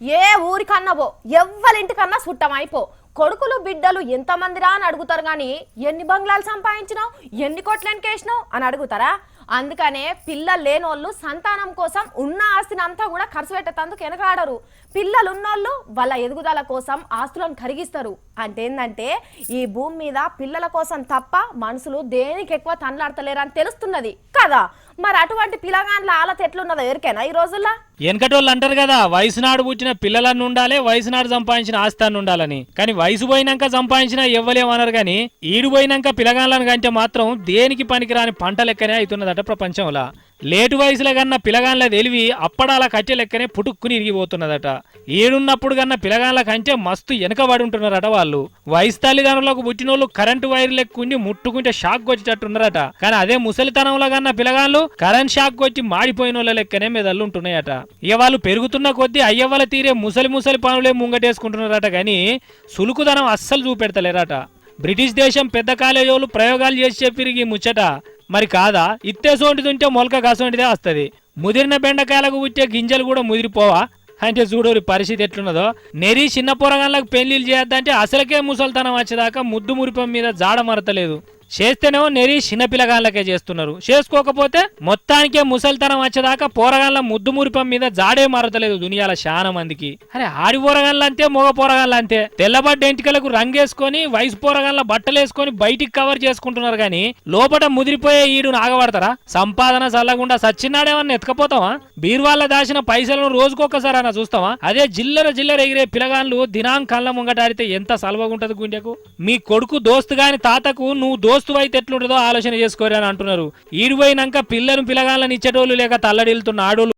ఏ ఊరికన్నావో ఎవ్వరింటికన్నా సుట్టమైపో. కొడుకులు బిడ్డలు ఎంతమందిరా అని అడుగుతారు కానీ ఎన్ని బంగ్లాలు సంపాదించినావు ఎన్ని కోట్లు వెనకేసినావు అని అడుగుతారా? అందుకనే పిల్లలు లేనోళ్ళు సంతానం కోసం ఉన్న ఆస్తిని అంతా కూడా ఖర్చు పెట్టేటందుకు వెనకాడరు. పిల్లలు ఉన్నోళ్ళు వాళ్ళ ఎదుగుదల కోసం ఆస్తులను కరిగిస్తారు. అంటే ఏంటంటే ఈ భూమి మీద పిల్లల కోసం తప్ప మనుషులు దేనికి ఎక్కువ తనలాడతలేరు అని తెలుస్తున్నది. కదా? మరి అటువంటి పిల్లగాండ్ల ఆలత ఎట్లున్నదో ఎరికేనా ఈ రోజుల్లో? వెనకటోళ్ళు అంటారు కదా వయసు నాడు పుట్టిన పిల్లలన్నీ ఉండాలి వయసు నాడు సంపాదించిన ఆస్తాన్ని ఉండాలని. కానీ వయసు పోయినాక సంపాదించిన ఇవ్వలేమన్నారు కానీ ఈడు పోయినాక పిల్లగాళ్ళను కంటే మాత్రం దేనికి పనికిరాని పంట లెక్కనే అవుతున్నదట ప్రపంచంలో. లేటు వయసులో కన్నా పిలగాన్ల తెలివి అప్పడాల కట్టె లెక్కనే పుట్టుక్కుని ఇరిగిపోతున్నదట. ఏడున్నప్పుడు కన్నా పిలగాన్ల కంటే మస్తు వెనకబడి ఉంటున్నారట వాళ్ళు. వయసు తల్లిదండ్రులకు పుట్టినోళ్ళు కరెంటు వైర్ లెక్కుండి ముట్టుకుంటే షాక్ కొచ్చేటట్టున్నారట కానీ అదే ముసలితనంలో కన్నా పిలగాన్లు కరెంట్ షాక్ వచ్చి మాడిపోయిన వాళ్ళ లెక్కనే మెదళ్ళు ఉంటున్నాయట. ఇక వాళ్ళు పెరుగుతున్న కొద్దీ అయ్యవ్వల తీరే ముసలి ముసలి పనులే ముంగటేసుకుంటున్నారట కానీ సులుకుదనం అస్సలు చూపెడతలేరట. బ్రిటిష్ దేశం పెద్ద కాలేజీలు ప్రయోగాలు చేసి చెప్పిరిగి ముచ్చట. మరి కాదా? ఇత్తే సోంటిది ఉంటే మొలక కాసోంటిదే వస్తుంది. ముదిరిన బెండకాయలకు పుట్టే గింజలు కూడా ముదిరిపోవా? అంటే చూడోరి పరిస్థితి ఎట్లున్నదో. నెరి చిన్న పొరగాళ్ళకు పెళ్ళిళ్ళు చేయొద్దంటే అసలకే ముసల్తనం వచ్చేదాకా ముద్దు మురిపం మీద జాడ మరతలేదు. చేస్తేనేమో నెరి చిన్న పిల్లగాళ్ళకే చేస్తున్నారు. చేసుకోకపోతే మొత్తానికే ముసలితనం వచ్చేదాకా పోరగాళ్ళ ముద్దు మురిపం మీద జాడే మారతలేదు దునియాల చాలా మందికి. అరే ఆడి పోరగాళ్ళంతే మగ పోరగాళ్ళ అంతే తెల్లబడ్డ ఎంటికలకు రంగేసుకొని వయసు పోరగాళ్ళ బట్టలేసుకొని బయటికి కవర్ చేసుకుంటున్నారు కానీ లోపట ముదిరిపోయే ఈడు నాగబడతారా? సంపాదన చల్లకుండా సచ్చినాడేమన్నా ఎత్తుకపోతావా? బీర్వాళ్ళ దాచిన పైసలను రోజుకొకసారి అన్న చూస్తావా? అదే జిల్లర జిల్లర ఎగిరే పిలగాన్లు దినాం కళ్ళ ముంగటారితే ఎంత సలవగుంటది గుండెకు? మీ కొడుకు దోస్తు గాని తాతకు నువ్వు దోస్తు అయితే ఎట్లుంటుందో ఆలోచన చేసుకోరని అని అంటున్నారు. ఈడిపోయినాక పిల్లను పిలగాళ్ళని ఇచ్చేటోళ్ళు లేక తల్లడిల్లుతున్న ఆడోళ్ళు